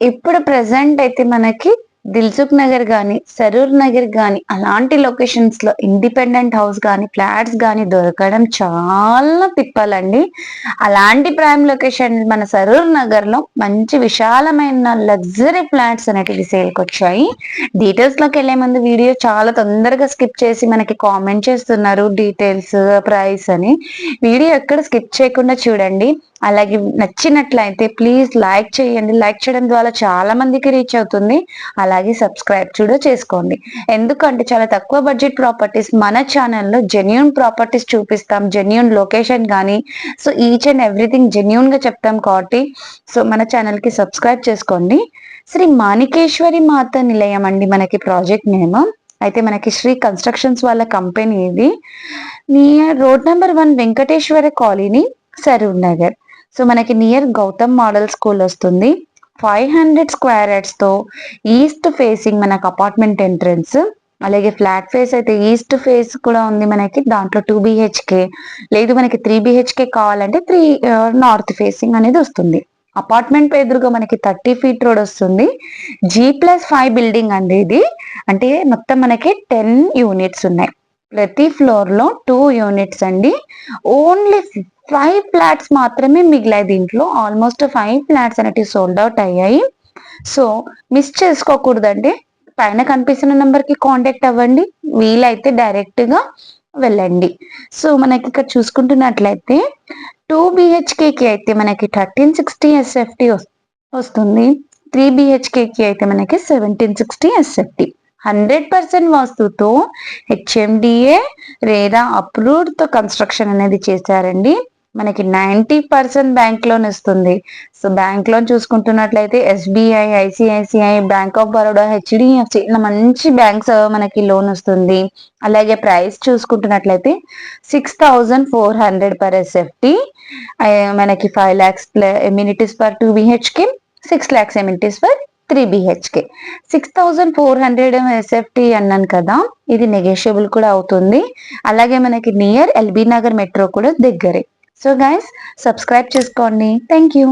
ఇప్పుడు ప్రజెంట్ అయితే మనకి దిల్సుఖ్ నగర్ కానీ సరూర్ నగర్ కానీ అలాంటి లొకేషన్స్లో ఇండిపెండెంట్ హౌస్ కానీ ఫ్లాట్స్ కానీ దొరకడం చాలా తిప్పాలండి. అలాంటి ప్రైమ్ లొకేషన్ మన సరూర్ నగర్లో మంచి విశాలమైన లగ్జరీ ఫ్లాట్స్ అనేటివి సేల్కి వచ్చాయి డీటెయిల్స్లోకి వెళ్ళే ముందు వీడియో చాలా తొందరగా స్కిప్ చేసి మనకి కామెంట్ చేస్తున్నారు డీటెయిల్స్ ప్రైస్ అని. వీడియో ఎక్కడ స్కిప్ చేయకుండా చూడండి. అలాగే నచ్చినట్లయితే ప్లీజ్ లైక్ చేయండి. లైక్ చేయడం ద్వారా చాలా మందికి రీచ్ అవుతుంది. అలా అలాగే సబ్స్క్రైబ్ కూడా చేసుకోండి. ఎందుకంటే చాలా తక్కువ బడ్జెట్ ప్రాపర్టీస్ మన ఛానల్లో జెన్యున్ ప్రాపర్టీస్ చూపిస్తాం. జెన్యున్ లొకేషన్ కానీ సో ఈచ్ అండ్ ఎవ్రీథింగ్ జెన్యున్గా చెప్తాం కాబట్టి సో మన ఛానల్కి సబ్స్క్రైబ్ చేసుకోండి. శ్రీ మాణికేశ్వరి మాత నిలయం అండి మనకి ప్రాజెక్ట్ నేమ్ అయితే మనకి శ్రీ కన్స్ట్రక్షన్స్ వాళ్ళ కంపెనీ ఇది. Near road number one Venkateswara colony Saroor Nagar so మనకి నియర్ గౌతమ్ మోడల్ స్కూల్ వస్తుంది. ఫైవ్ హండ్రెడ్ స్క్వేర్ యార్డ్స్తో ఈస్ట్ ఫేసింగ్ మనకు అపార్ట్మెంట్ ఎంట్రన్స్. అలాగే ఫ్లాట్ ఫేస్ అయితే ఈస్ట్ ఫేస్ కూడా ఉంది మనకి దాంట్లో టూ బిహెచ్కే. లేదు మనకి త్రీ బిహెచ్కే కావాలంటే త్రీ నార్త్ ఫేసింగ్ అనేది వస్తుంది. అపార్ట్మెంట్ ఎదురుగా మనకి థర్టీ ఫీట్ రోడ్ వస్తుంది. జీ ప్లస్ ఫైవ్ బిల్డింగ్ అండి ఇది. అంటే మొత్తం మనకి టెన్ యూనిట్స్ ఉన్నాయి. ప్రతి ఫ్లోర్లో టూ యూనిట్స్ అండి. ఓన్లీ ఫైవ్ ఫ్లాట్స్ మాత్రమే మిగిలాయి దీంట్లో. ఆల్మోస్ట్ ఫైవ్ ఫ్లాట్స్ అనేటివి సోల్డ్ అవుట్ అయ్యాయి. సో మిస్ చేసుకోకూడదండి. పైన కనిపిస్తున్న నెంబర్కి కాంటాక్ట్ అవ్వండి. వీలైతే డైరెక్ట్గా వెళ్ళండి. సో మనకి ఇక్కడ చూసుకుంటున్నట్లయితే టూ బిహెచ్కేకి అయితే మనకి థర్టీన్ సిక్స్టీ ఎస్ఎఫ్టీ వస్తుంది. త్రీ బిహెచ్కేకి అయితే మనకి seventeen sixty SFT hundred percent వాస్తుతో HMDA లేదా అప్రూవ్డ్తో కన్స్ట్రక్షన్ అనేది చేశారండి. మనకి నైంటీ పర్సెంట్ బ్యాంక్ లోన్ ఇస్తుంది. So bank loan చూసుకుంటున్నట్లయితే SBI ICICI bank of Baroda HDFC ఇలా మంచి బ్యాంక్స్ మనకి లోన్ వస్తుంది. అలాగే price చూసుకుంటున్నట్లయితే six thousand four hundred per SFT. మనకి five lakhs amenities per two BHK six lakhs amenities per three BHK six thousand four hundred SFT అన్నాను కదా ఇది negotiable కూడా అవుతుంది. అలాగే మనకి నియర్ ఎల్బీ నగర్ మెట్రో కూడా దగ్గరే. సో గైస్ సబ్స్క్రైబ్ చేసుకోండి. Thank you